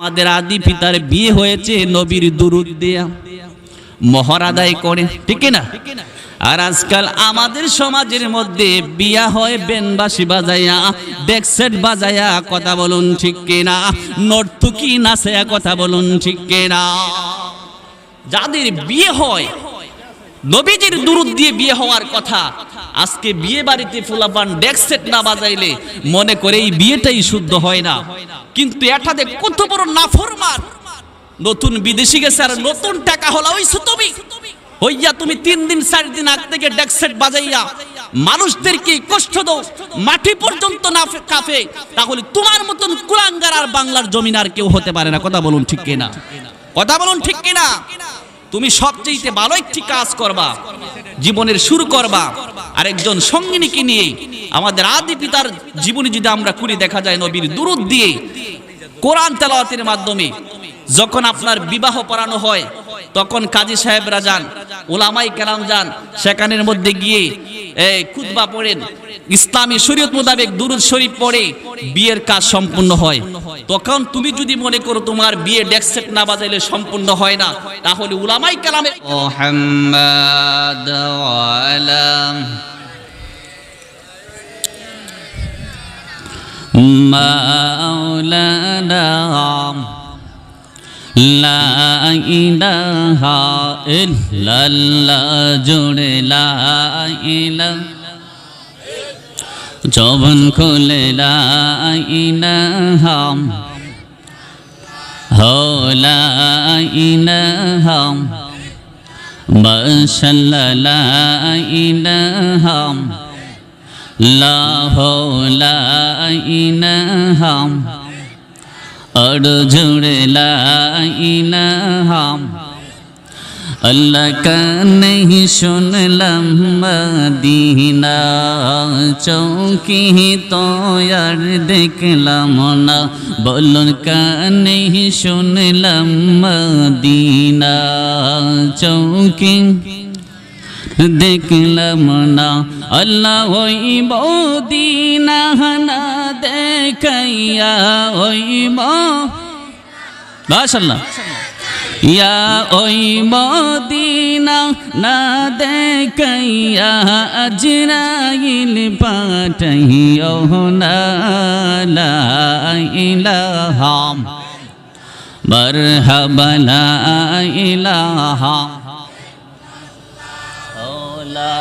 আমাদের আদি পিতার বিয়ে হয়েছে, নবীর দুরুদ দেয়া। মহর আদায় করে, ঠিক না আর আজকাল আমাদের সমাজের মধ্যে বিয়া হয়, বেনবাসি বাজাইয়া ডেকসেট বাজাইয়া কথা বলুন ঠিক কিনা? নর্তুকি নাচেয়া, কথা বলুন ঠিক কিনা? যাদের বিয়ে হয়, নবীজির দুরুদ দিয়ে বিয়ে হওয়ার কথা আজকে বিয়ে বাড়িতে ফুলাপান ডেকসেট না বাজাইলে মনে করে এই বিয়েটাই শুদ্ধ হয় না। কিন্তু এটাতে কত বড় নাফরমান। নতুন বিদেশি গেছে আর নতুন টাকা হলা ওই তুমি হইয়া তুমি তিন দিন, চার দিন আগ থেকে ডেকসেট বাজাইয়া মানুষদেরকে কষ্ট দাও, মাটি পর্যন্ত না কাফে তাহলে তোমার মতন কুলাঙ্গার আর বাংলার জমিন আর কেউ হতে পারে না। কথা বলুন ঠিক কিনা? কথা বলুন ঠিক কিনা? তুমি সবচেয়ে ভালো একটি কাজ করবা, জীবনের শুরু করবা আর একজন সঙ্গিনীকে নিয়ে আমাদের আদি পিতার জীবনে যদি আমরা করি দেখা যায় নবীর দূরত দিয়ে কোরআন তেলাওয়াতের মাধ্যমে যখন আপনার বিবাহ পড়ানো হয় তখন কাজী সাহেবরা যান ওলামাই কেরাম যান, সেখানের মধ্যে গিয়ে এই খুদবা পড়েন। ইসলামী শরীয়ত মোতাবেক দুরুদ শরীফ পড়ে, বিয়ের কাজ সম্পূর্ণ হয়। তখন তুমি যদি মনে করো তোমার বিয়ে ডেক্সেট না বাজাইলে সম্পূর্ণ হয় না, তাহলে উলামাই কালামে মাওলানা লা ইলাহা ইল্লাল্লাহ, জোরে লা ইলাহা। জবন খুলে লা ইলাহা। হো লা ইলাহা। মাশাআল্লাহ লা ইলাহা। লা হো লা ইলাহা। আর জুড়ে লাইলাহাম আল্লাহ কানহি শুনলাম মদিনা চৌকি তোয়ার দেখলাম না বলুন কানহি শুনলাম মদিনা চৌকি দেখলাম না আল্লাহ ওই বদিনা না দে দেখাইয়া ওই মাশাল্লাহ ইয়া ওই মদিনা না দেখাইয়া আজরাইল পাঠাইও না লা ইলাহা। মারহাবা লা ইলাহা। ও লা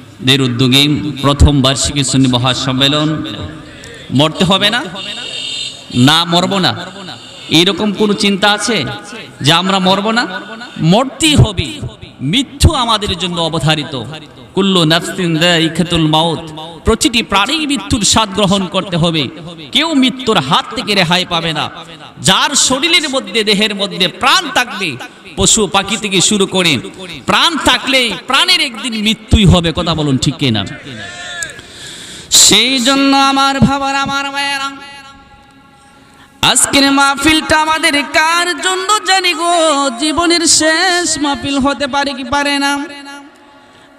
মসজিদের উদ্যোগে প্রথম বার্ষিকী সুন্নি মহাসম্মেলন। মরতে হবে না? না মরব না। এরকম কোনো চিন্তা আছে যে আমরা মরব না? মরতেই হবে। মৃত্যু আমাদের জন্য অবধারিত। কুল্লু নাফসিন দাইখাতুল মাউত। প্রতিটি প্রাণী মৃত্যুর স্বাদ গ্রহণ করতে হবে। কেউ মৃত্যুর হাত থেকে রেহাই পাবে না। যার শরীরের মধ্যে, দেহের মধ্যে প্রাণ থাকবে, পশু পাখি থেকে শুরু করে প্রাণ থাকলেই প্রাণের একদিন মৃত্যুই হবে, কথা বলুন ঠিক কিনা? সেই জন্য আমার ভাবার, আমার মায়েরা আজকের মাহফিলটা আমাদের কার জন্য জানি গো? জীবনের শেষ মাহফিল হতে পারে কি পারে না?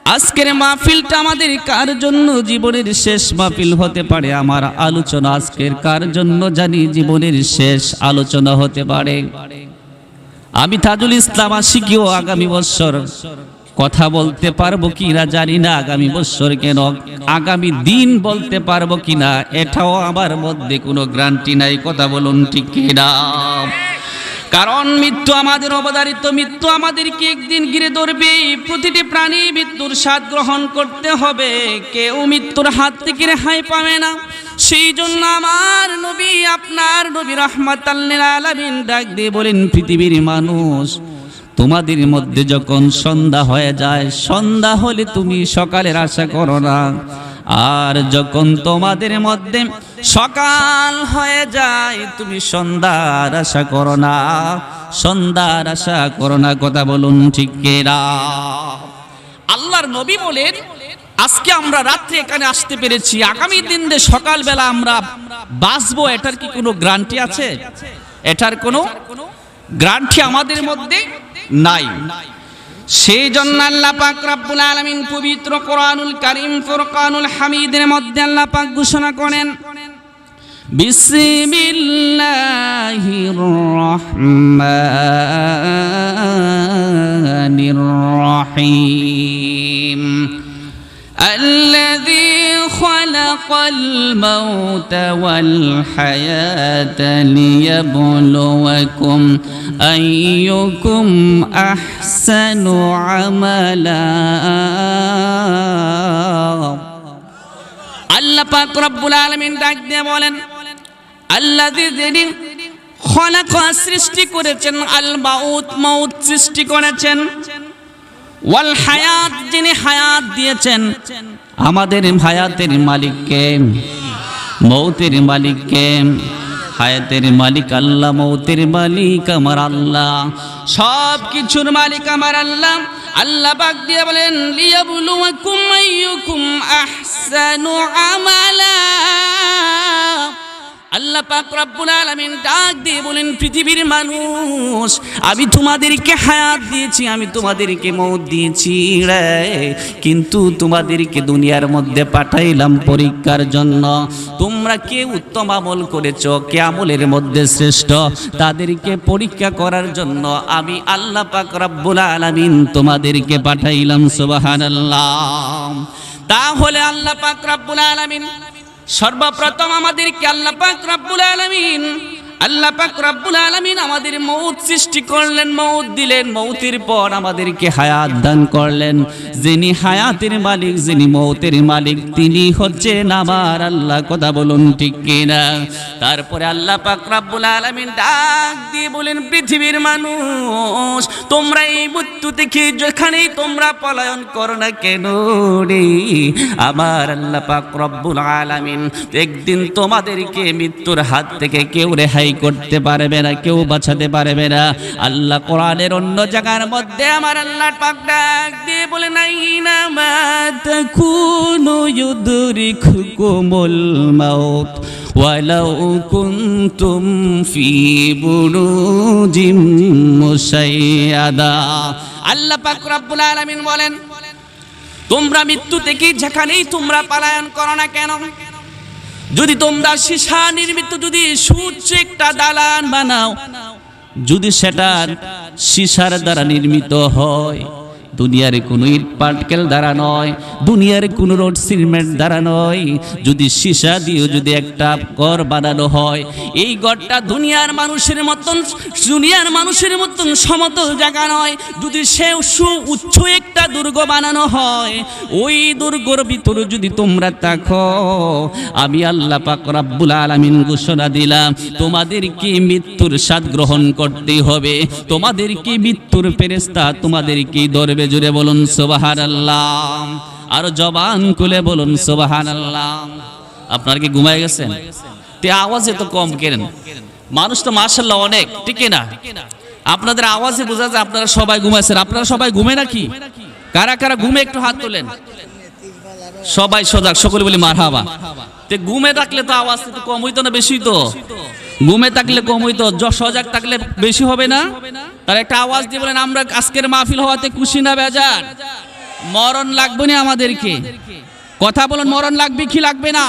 আজকের মাহফিলটা আমাদের কার জন্য জীবনের শেষ মাহফিল হতে পারে? আমার আলোচনা আজকের কার জন্য জানি জীবনের শেষ আলোচনা হতে পারে? আমি তাজুল ইসলাম আশিকিও আগামী বছর কথা বলতে পারব কিনা জানি না আগামী বছর কেন? আগামী দিন বলতে পারব কিনা? এটাও আমার মধ্যে কোনো গ্রান্টি নাই, কথা বলুন ঠিক কিনা? কারণ মৃত্যু আমাদের অবধারিত, মৃত্যু আমাদেরকে একদিন ঘিরে ধরবে। প্রতিটি প্রাণী মৃত্যুর স্বাদ গ্রহণ করতে হবে। কেউ মৃত্যুর হাত থেকে রেহাই পাবে না। সেই জন্য আমার নবী, আপনার নবী রহমত আলামিন ডাক দিয়ে বলেন, পৃথিবীর মানুষ তোমাদের মধ্যে যখন সন্ধ্যা হয়ে যায়, সন্ধ্যা হলে তুমি সকালের আশা করো না। আর যখন তোমাদের মধ্যে সকাল হয়ে যায়, তুমি সন্ধ্যার আশা করো না। সন্ধ্যার আশা করো না, কথা বলুন ঠিক কেরা আল্লাহর নবী বলেন, আজকে আমরা রাত্রে এখানে আসতে পেরেছি। আগামী দিন সকালবেলা আমরা বাঁচবো, এটার কি কোনো গ্যারান্টি আছে? এটার কোনো গ্রান্টি আমাদের মধ্যে নাই। সেই জন্য আল্লাহ পাক রব্বুল আলামিন পবিত্র কোরআনুল কারীম, ফুরকানুল হামিদের মধ্যে আল্লাহ পাক ঘোষণা করেন, বিসমিল্লাহির রহমানির والحياة ليبلوكم أيكم أحسن عملا আল্লাহ পাক রব্বুল আলামিন ডাক দিয়ে বলেন আল্লাযী যিনি খলাক সৃষ্টি করেছেন আল মাউত মাউত সৃষ্টি করেছেন ওয়াল হায়াত যিনি হায়াত দিয়েছেন আমাদের হায়াতের মালিককে মৌতের মালিককে। হায়াতের মালিক আল্লাহ, মৌতের মালিক আমার আল্লাহ। সব কিছুর মালিক আমার আল্লাহ। আল্লাহ পাক দিয়ে বলেন লিয়াবলুয়াকুম আইয়ুকুম আহসানু আমালা। আল্লাহ পাক রব্বুল আলামিন ডাক দিয়ে বলেন, পৃথিবীর মানুষ, আমি তোমাদেরকে হায়াত দিয়েছি, আমি তোমাদেরকে মৌত দিয়েছি রে। কিন্তু তোমাদেরকে দুনিয়ার মধ্যে পাঠাইলাম পরীক্ষার জন্য। তোমরা কে উত্তম আমল করেছ, কে আমলের মধ্যে শ্রেষ্ঠ, তাদেরকে পরীক্ষা করার জন্য আমি আল্লাহ পাক রব্বুল আলামিন তোমাদেরকে পাঠাইলাম, সুবহানাল্লাহ। তাহলে আল্লাহ পাক রব্বুল আলামিন সর্বপ্রথম আমাদেরকে আল্লাহ পাক রব্বুল আলামিন, আল্লাহ পাক রব্বুল আলামিন আমাদের মৌত সৃষ্টি করলেন মৌত দিলেন মৌতের পর আমাদেরকে হায়াত দান করলেন। যিনি হায়াতের মালিক, যিনি মৌতের মালিক, তিনি হচ্ছেন আমার আল্লাহ, কথা বলুন ঠিক কিনা? তারপরে আল্লাহ পাক রব্বুল আলামিন ডাক দিয়ে বলেন, পৃথিবীর মানুষ তোমরা এই মৃত্যু থেকে যেখানেই তোমরা পলায়ন করো না কেন রে? আমার আল্লাহ পাক রব্বুল আলামিন একদিন তোমাদেরকে মৃত্যুর হাত থেকে কেউ রেহাই করতে পারবে না, কেউ বাঁচাতে পারবে না। আল্লাহ কোরআনের অন্য জায়গার মধ্যে আমার আল্লাহ পাক ডাক দিয়ে বলে নাই না মা তাকুনু ইউদরিকুমুল মাউত। ولو كنتم في بروج مشيدة আল্লাহ পাক রব্বুল আলামিন বলেন তোমরা মৃত্যু থেকে যেখানেই তোমরা পালায়ন করো না কেন যদি তোমরা সীসা নির্মিত যদি সূর্য একটা দালান বানাও যদি সেটা সীসার দ্বারা নির্মিত হয় দুনিয়ার কোনো ইট পার্টিকেল দ্বারা নয়, দুনিয়ার কোনো রোড সিমেন্ট দ্বারা নয়। যদি সীসা দিয়ে যদি একটা ঘর বানানো হয়, এই ঘরটা দুনিয়ার মানুষের মতন, দুনিয়ার মানুষের মতন সমতল জায়গা নয়। যদি সে সু উচ্চ একটা দুর্গ বানানো হয়, ওই দুর্গর ভিতরে যদি তোমরা থাকো, আমি আল্লাহ পাক রাব্বুল আলামিন ঘোষণা দিলাম, তোমাদেরকে মৃত্যুর স্বাদ গ্রহণ করতে হবে। তোমাদেরকে মৃত্যুর ফেরেশতা তোমাদেরকে ধরবে। জুড়ে বলুন, সুবহানাল্লাহ। আর জবান খুলে বলুন, সুবহানাল্লাহ। আপনার কি ঘুমায় গেছেন? তে আওয়াজ এত কম কেন? মানুষ তো মাশাল্লাহ অনেক, ঠিক না আপনাদের আওয়াজে বোঝা যায় আপনারা সবাই ঘুমাইছেন। আপনারা সবাই ঘুমে নাকি? কারা কারা ঘুমে একটু হাত তোলেন? সবাই সজাগ, সকলে বলি মার হাবা তে ঘুমে থাকলে তো আওয়াজ তো কম হইতো না, বেশি তো ঘুমে থাকলে কম হইতো সজাগ থাকলে বেশি হবে না? তার একটা আওয়াজ দিয়ে বলেন, আমরা আজকের মাহফিল হওয়াতে খুশি না, বেজার। মরণ লাগবে না আমাদেরকে। কথা বলুন, মরণ লাগবে কি লাগবে না?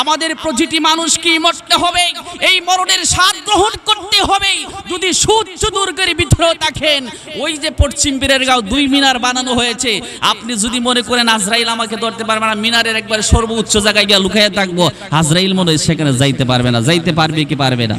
আমাদের প্রতিটি মানুষকে মরতে হবে? এই মরণের স্বাদ গ্রহণ করতে হবে। যদি সূর্য দুর্গের ভিতরে থাকেন, ওই যে পশ্চিম বীরের গাঁও দুই মিনার বানানো হয়েছে, আপনি যদি মনে করেন আজরাইল আমাকে ধরতে পারবে না, মিনারের একবার সর্বোচ্চ জায়গায় গিয়ে লুকাইয়া থাকব, আজরাইল মনে সেখানে যাইতে পারবে না। যাইতে পারবে কি পারবে না?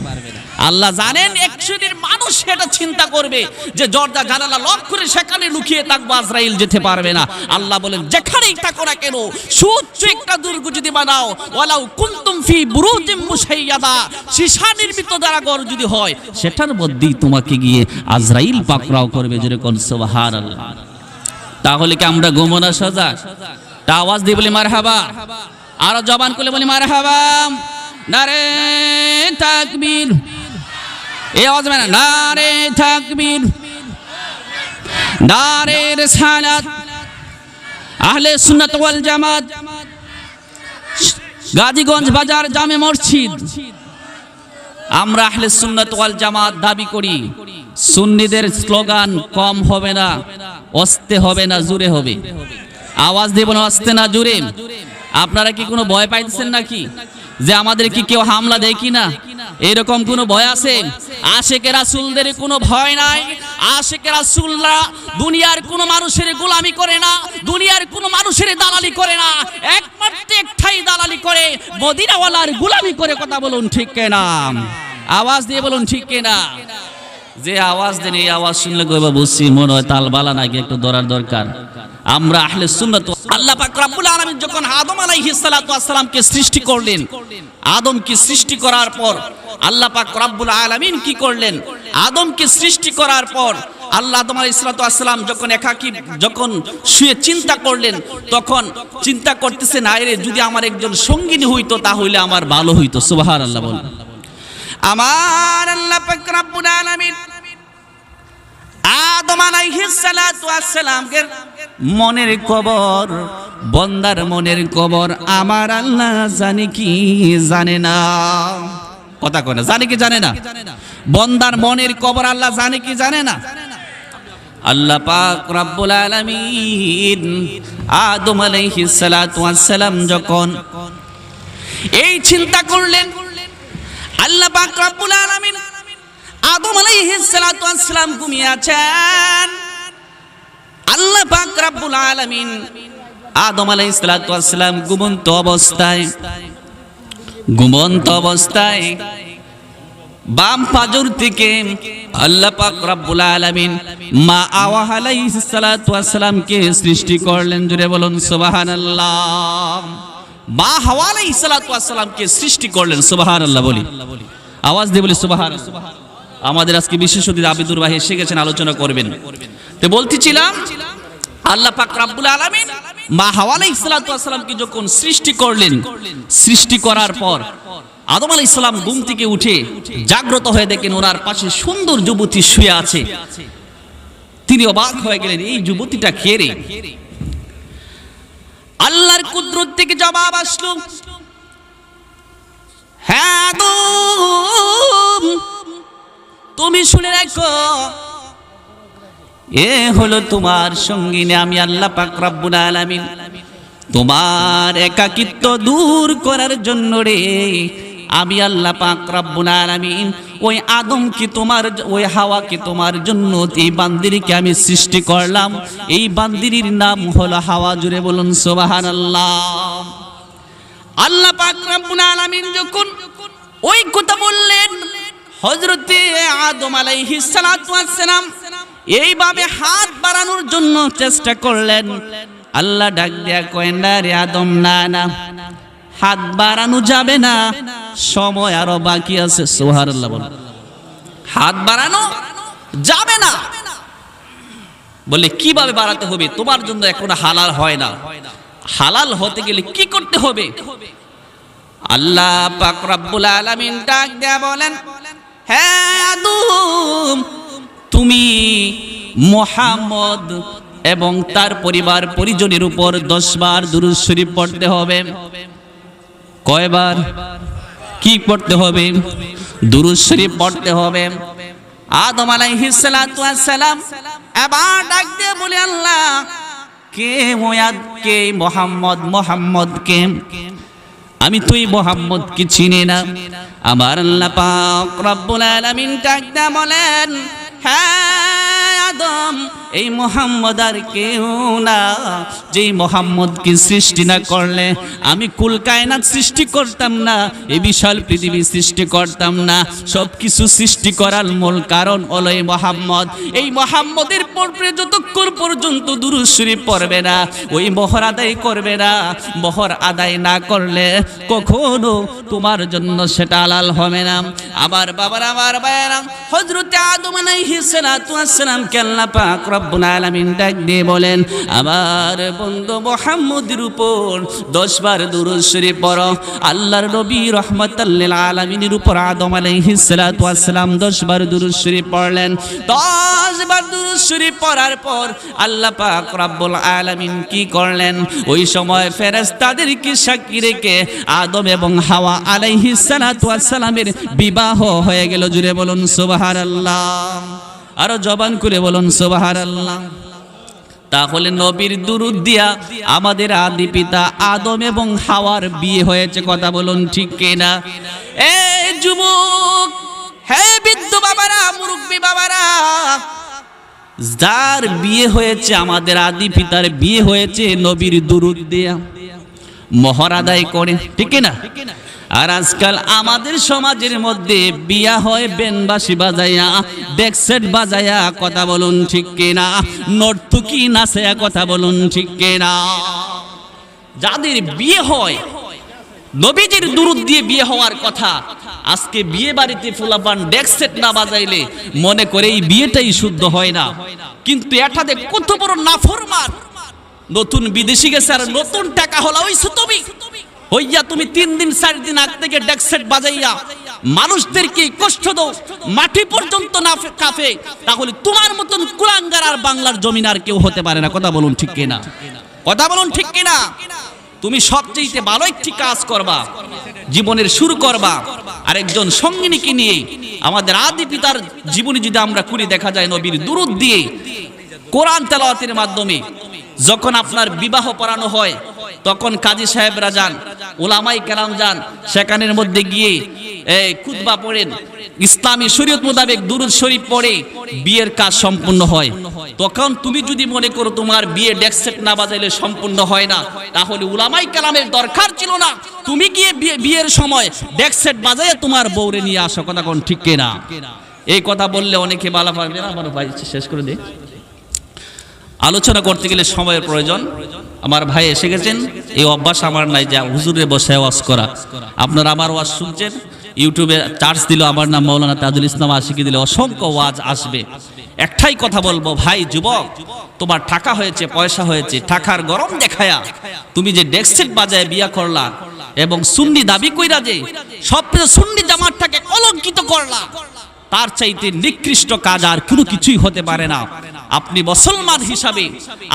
আল্লাহ জানেন এক শ্রেণির মানুষ সেটা চিন্তা করবে যে জর্দা জানালা লক করে সেখানে লুকিয়ে থাকব, আজরাইল যেতে পারবে না। আল্লাহ বলেন, যেখানেই থাকো না কেন, সুউচ্চ একটা দুর্গ যদি বানাও, ওয়ালাউ কুনতুম ফি বুরুজিম মুশাইয়াদা, সীসা নির্মিত দ্বারা ঘর যদি হয়, সেটার মধ্যেই তোমাকে গিয়ে আজরাইল পাকড়াও করবে জোরে কোন সুবহানাল্লাহ। তাহলে কি আমরা গোমনা সজাগ? তা আওয়াজ দিয়ে বলি মার হাবা আরও জবান করলে বলি মার হাবা নারে তাকবীর। আওয়াজ হবে না নারে নারে রিসালাত, আহলে সুন্নাত ওয়াল জামাত, গাজীগঞ্জ বাজার জামে মসজিদ। আমরা আহলে সুন্নাত ওয়াল জামাত দাবি করি, সুন্নিদের স্লোগান কম হবে না, অস্তে হবে না, জুড়ে হবে। আওয়াজ দেব না, অস্তে না, জুড়ে। আপনারা কি কোনো ভয় পাইতেছেন নাকি? যে আমাদের কি কেউ হামলা দেয় কি না এরকম কোনো ভয় আছে? আশেকে রাসুলদের কোনো ভয় নাই। আশেকে রাসুলরা দুনিয়ার কোনো মানুষের গোলামি করে না, দুনিয়ার কোনো মানুষের দালালি করে না। একমাত্র একটাই দালালি করে, মদিনাওয়ালার গোলামি করে কথা বলুন ঠিক কেনা? আওয়াজ দিয়ে বলুন ঠিক কেনা? যে আওয়াজ দেন, এই আওয়াজ শুনলে গইবা বুঝছি মনে হয় তাল বালা নাকি একটু ধরার দরকার? আমরা আহলে সুন্নাত আল্লাহ পাক রব্বুল আলামিন যখন আদম আলাইহিস সালাতু ওয়াসসালামকে সৃষ্টি করলেন আদমকে সৃষ্টি করার পর, আল্লাহ পাক রব্বুল আলামিন কি করলেন? আদমকে সৃষ্টি করার পর, আল্লাহ আদম ওয়াসসালাম যখন একাকী, যখন শুয়ে চিন্তা করলেন, তখন চিন্তা করতেছেন আয়রে যদি আমার একজন সঙ্গিনী হইতো, তাহলে আমার ভালো হইতো। সুবহানাল্লাহ বলেন। আমার আল্লাহ পাক রব্বুল আলামিন আদম আলাইহিস সালাতু ওয়াসসালামকে মনের কবর, বন্দার মনের কবর আমার আল্লাহ জানে কি জানে না। কথা কয় না, জানে কি জানে না? বন্দার মনের কবর আল্লাহ জানে কি জানে না? আল্লাহ পাক রব্বুল আলামিন আদম আলাইহিস সালাতু ওয়াসসালাম যখন এই চিন্তা করলেন আল্লাহ পাক আলামিন আদম আলাইহিস সালাতু ওয়াসসালাম ঘুমিয়ে আছেন। আল্লাহ পাক আলামিন আদম আলাইহিস সালাতু ওয়াসসালাম ঘুমন্ত অবস্থায় ঘুমন্ত অবস্থায় বাম পাজর থেকে আল্লাহ পাক রব্বুল আলামিন মা আওয়াহ আলাইহিস সালাতু ওয়াসসালামকে সৃষ্টি করলেন। জুড়ে বলুন, সুবহানাল্লাহ। মা হাওয়া আলাইহিস সালাতু সৃষ্টি করলেন, সুবহানাল্লাহ বলি। আওয়াজ দিয়ে বলি সুবহানাল্লাহ আমাদের আজকে বিশেষ অতিথি আবিদুর ভাই এসে গেছেন, আলোচনা করবেন। তো বলতেছিলাম, আল্লাহ পাক রাব্বুল আলামিন মা হাওয়া আলাইহিস সালাতু ওয়াসসালামকে যখন সৃষ্টি করলেন, সৃষ্টি করার পর আদম আলাইহিস সালাম ঘুম থেকে উঠে জাগ্রত হয়ে দেখেন ওনার পাশে সুন্দর যুবতী শুয়ে আছে। তিনি অবাক হয়ে গেলেন, এই যুবতীটা কে রে? আল্লাহর কুদরত থেকে জবাব আসলো। হ্যাঁ তুমি শুনে রাখো, এ হলো তোমার সঙ্গীনে, আমি আল্লাহ পাক তোমার একাকিত্ব দূর করার জন্য রে আমি আল্লাহ পাক রব্বুল আলামিন ওই আদম কি তোমার ওই হাওয়া কি তোমার জন্য এই বান্দিরিকে আমি সৃষ্টি করলাম? এই বান্দিরির নাম হলো হাওয়া। জুড়ে বলুন, সুবহানাল্লাহ। আল্লাহ পাক রব্বুল আলামিন যখন ওই কথা বললেন, হযরতে আদম আলাইহিস সালাতু সালাম এইভাবে হাত বাড়ানোর জন্য চেষ্টা করলেন। আল্লাহ ডাক দেয়া কয়েন রে আদম, না না, হাত বাড়ানো যাবে না। সময় আরও বাকি আছে বল। হাত বাড়ানো যাবে না। বলে কীভাবে বাড়াতে হবে? তোমার জন্য এখন হালাল হয় না। হালাল হতে গেলে কি করতে হবে? আল্লাহ বলেন হ্যাঁ তুমি মোহাম্মদ এবং তার পরিবার পরিজনের উপর দশ বার দুরূদ শরীফ পড়তে হবে। কয়বার? কি পড়তে হবে? দুরূদ শরীফ পড়তে হবে। আদম আলাইহিস সালাতু ওয়াস সালাম এবার ডাক দিয়ে বলে, আল্লাহ, কে মোয়াদ, কে মোহাম্মদ মোহাম্মদ কে? আমি তুই মোহাম্মদ কি চিনি না। আমার আল্লাহ পাক রব্বুল আলামিন ডাকতে বলেন হ্যাঁ আদম এই মোহাম্মদ আর কেউ না। যেই মোহাম্মদকে সৃষ্টি না করলে আমি কুল কায়নাত সৃষ্টি করতাম না এই বিশাল পৃথিবী সৃষ্টি করতাম না। সব কিছু সৃষ্টি করার মূল কারণ হলো এই মোহাম্মদ। এই মোহাম্মদের পর্বে যতক্ষণ পর্যন্ত দুরুশ্বরী পড়বে না, ওই মোহর আদায় করবে না। মোহর আদায় না করলে কখনো তোমার জন্য সেটা আলাল হবে না। আবার বাবার, আমার বায়রাম হজরতে আদম আলাইহিস সালাতু ওয়াস সালাম কে আল্লাহ পাক রব্বুল আলামিন ডাক দিয়ে বলেন, আমার বন্ধু মোহাম্মদের উপর দশবার দুরূদ শরীফ পড়ো। আল্লাহর নবী রহমাতাল্লিল আলামিনের উপর আদম আলাইহিস সালাতু ওয়াস সালাম দশবার দুরূদ শরীফ পড়লেন। দশবার দুরূদ শরীফ পড়ার পর আল্লাহ পাক রব্বুল আলামিন কি করলেন? ওই সময় ফেরেশতাদেরকে সাক্ষী রেখে আদম এবং হাওয়া আলাইহিস সালাতু ওয়াস সালামের বিবাহ হয়ে গেল। জুড়ে বলুন, সুবহানাল্লাহ। আরও জবান করে বলুন, সুবহানাল্লাহ। তাহলে নবীর দুরুদ দিয়া আমাদের আদি পিতা আদম এবং হাওয়ার বিয়ে হয়েছে, কথা বলুন ঠিক কিনা? এ যুবক, হে বৃদ্ধ বাবারা, মুরব্বী বাবারা, যার বিয়ে হয়েছে, আমাদের আদি পিতার বিয়ে হয়েছে নবীর দুরুদ দিয়া, মহর আদায় করে, ঠিক না আর আজকাল আমাদের সমাজের মধ্যে বিয়া হয় বেনবাসি বাজাইয়া ডেকসেট বাজাইয়া কথা বলুন ঠিক কিনা? নর্তুকি নাচেয়া, কথা বলুন ঠিক কিনা? যাদের বিয়ে হয়, নবীজির দুরুদ দিয়ে বিয়ে হওয়ার কথা, আজকে বিয়ে বাড়িতে ফুলাপান ডেকসেট না বাজাইলে মনে করে এই বিয়েটাই শুদ্ধ হয় না। কিন্তু এটাতে কত বড় নাফরমান! নতুন বিদেশি গেছে আর নতুন টাকা হলা ওইছো তুমি হইয়া তুমি তিন দিন, চার দিন আগ থেকে ডেকসেট বাজাইয়া মানুষদেরকে কষ্ট দাও, মাটি পর্যন্ত না কাফে তাহলে তোমার মতন কুলাঙ্গার আর বাংলার জমিন আর কেউ হতে পারে না। কথা বলুন ঠিক কিনা? কথা বলুন ঠিক কিনা? তুমি সবচেয়ে ভালো একটি কাজ করবা, জীবনের শুরু করবা, আরেকজন সঙ্গিনীকে নিয়ে আমাদের আদি পিতার জীবনী যদি আমরা করি দেখা যায় নবীর দুরুদ দিয়ে কোরআন তেলাওয়াতের মাধ্যমে যখন আপনার বিবাহ পড়ানো হয় তখন কাজী সাহেবরা যান ওলামাই কেরাম যান, সেখানের মধ্যে গিয়ে এই খুতবা পড়েন। ইসলামী শরীয়ত মোতাবেক দুরুদ শরীফ পড়ে, বিয়ের কাজ সম্পূর্ণ হয়। তখন তুমি যদি মনে করো তোমার বিয়ে ডেকসেট না বাজাইলে সম্পূর্ণ হয় না, তাহলে উলামাই কালামের দরকার ছিল না। তুমি গিয়ে বিয়ে- বিয়ের সময় ডেকসেট বাজাইয়ে তোমার বউরে নিয়ে আসো, কথা কোন ঠিক কিনা? এই কথা বললে অনেকে বালা পারবে না, আমার ভাই, শেষ করে দে আলোচনা করতে গেলে সময়ের প্রয়োজন। আমার ভাই এসে গেছেন। এই অভ্যাস আমার নাই যে হুজুরে বসে ওয়াজ করা। আপনারা আমার ওয়াজ শুনছেন? ইউটিউবে চার্জ দিল আমার নাম মৌলানা তাজুল ইসলাম আশিকি দিলে। অসংখ্য ওয়াজ আসবে। একটাই কথা বলব, ভাই, যুবক, তোমার টাকা হয়েছে, পয়সা হয়েছে, টাকার গরম দেখায়া তুমি যে ডেক্সেট বাজায় বিয়া করলা এবং সুন্নি দাবি কইরা যে সব সুন্নি জামাতটাকে অলঙ্কিত করলা, তার চাইতে নিকৃষ্ট কাজ আর কোনো কিছুই হতে পারে না। আপনি মুসলমান হিসাবে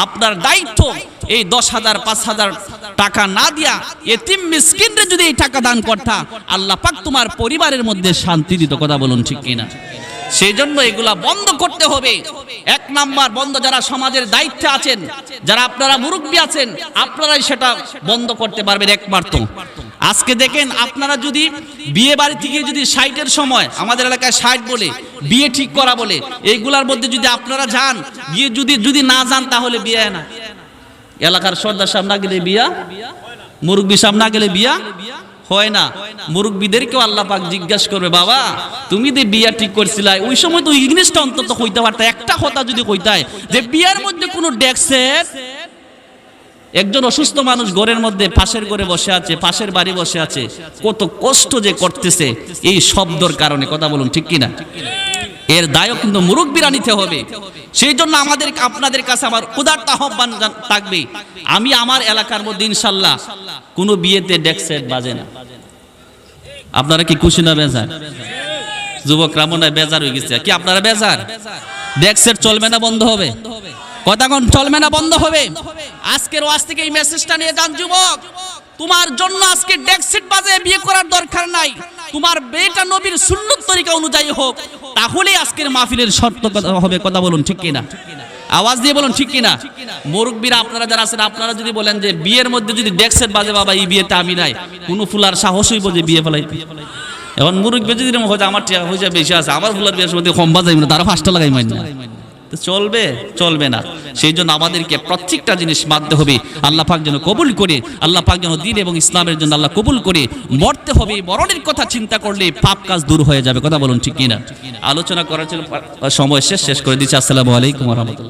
আপনার দায়িত্ব এই দশ হাজার, পাঁচ হাজার টাকা না দিয়া এতিম মিসকিনরে যদি এই টাকা দান করতা, আল্লাহ পাক তোমার পরিবারের মধ্যে শান্তি দিত, কথা বলুন ঠিক কিনা? সেই জন্য এগুলা বন্ধ করতে হবে। এক নাম্বার, বন্ধ যারা সমাজের দায়িত্বে আছেন, যারা আপনারা মুরব্বী আছেন, আপনারাই সেটা বন্ধ করতে পারবেন একমাত্র। আজকে দেখেন আপনারা যদি বিয়ে বাড়ি থেকে যদি সাইটের সময়, আমাদের এলাকায় সাইট বলে, বিয়ে ঠিক করা বলে, এইগুলার মধ্যে যদি আপনারা যান, গিয়ে যদি যদি না যান তাহলে বিয়ে না। এলাকার সর্দার সাহেব না গেলে বিয়া, মুরব্বী সাহেব না গেলে বিয়া হয় না। মুরব্বীদেরকেও আল্লাহ পাক জিজ্ঞাসা করবে, বাবা, তুমি যে বিয়া ঠিক করছিলা ওই সময় তো ইংলিশটা অন্তত কইতে পারতা একটা কথা যদি কইতায় যে বিয়ার মধ্যে কোনো ডেক্সের একজন অসুস্থ মানুষ ঘরের মধ্যে পাশের ঘরে বসে আছে, পাশের বাড়ি বসে আছে, কত কষ্ট যে করতেছে, এই শব্দর কারণে, কথা বলুন ঠিক কিনা? এর দায়ও কিন্তু মুরব্বীরা নিতে হবে। সেই জন্য আমাদের আপনাদের কাছে আমার উদারত আহ্বান থাকবে। আমি আমার এলাকার মধ্যে ইনশাল্লাহ কোনো বিয়েতে ডেক্সেট বাজে না। আপনারা কি খুশি না বেজার? যুবকরা মনে বেজার হয়ে গেছে। কি আপনারা বেজার? ডেক্সেট চলবে না, বন্ধ হবে। কোন? চলবে না, বন্ধ হবে। আজকের ওয়াজ থেকে এই মেসেজটা নিয়ে যান যুবক। তোমার জন্য আজকে ডেক্সিট বাজে, বিয়ে করার দরকার নাই। তোমার বেটা নবীর সুন্নত তরিকা অনুযায়ী হোক। তাহলেই আজকের মাহফিলের শর্ত হবে, কথা বলুন, ঠিক কিনা? আওয়াজ দিয়ে বলুন, ঠিক কিনা? মুরব্বীরা, আপনারা যারা আছেন, আপনারা যদি বলেন যে বিয়ের মধ্যে যদি ডেক্সেট বাজে বাবা, এই বিয়েতে আমি নাই, কোনো ফুলার সাহস হইব যে বিয়ে ফেলাই এখন মুরব্বী যদি এরকম হয় আমার হয়ে যায় বেশি আছে, আমার ফুলার বিয়ের মধ্যে কম বাজাই না তারা ফার্স্টটা লাগাই মাইন না। চলবে চলবে না। সেই জন্য আমাদেরকে প্রত্যেকটা জিনিস মানতে হবে। আল্লাহ পাক যেন কবুল করে, আল্লাহ পাক যেন দিন এবং ইসলামের জন্য আল্লাহ কবুল করে, মরতে হবে, মরণের কথা চিন্তা করলে পাপ কাজ দূর হয়ে যাবে। কথা বলুন ঠিক কিনা? আলোচনা করার জন্য সময় শেষ শেষ করে দিচ্ছি। আসসালামু আলাইকুম রহমতুল্লাহ।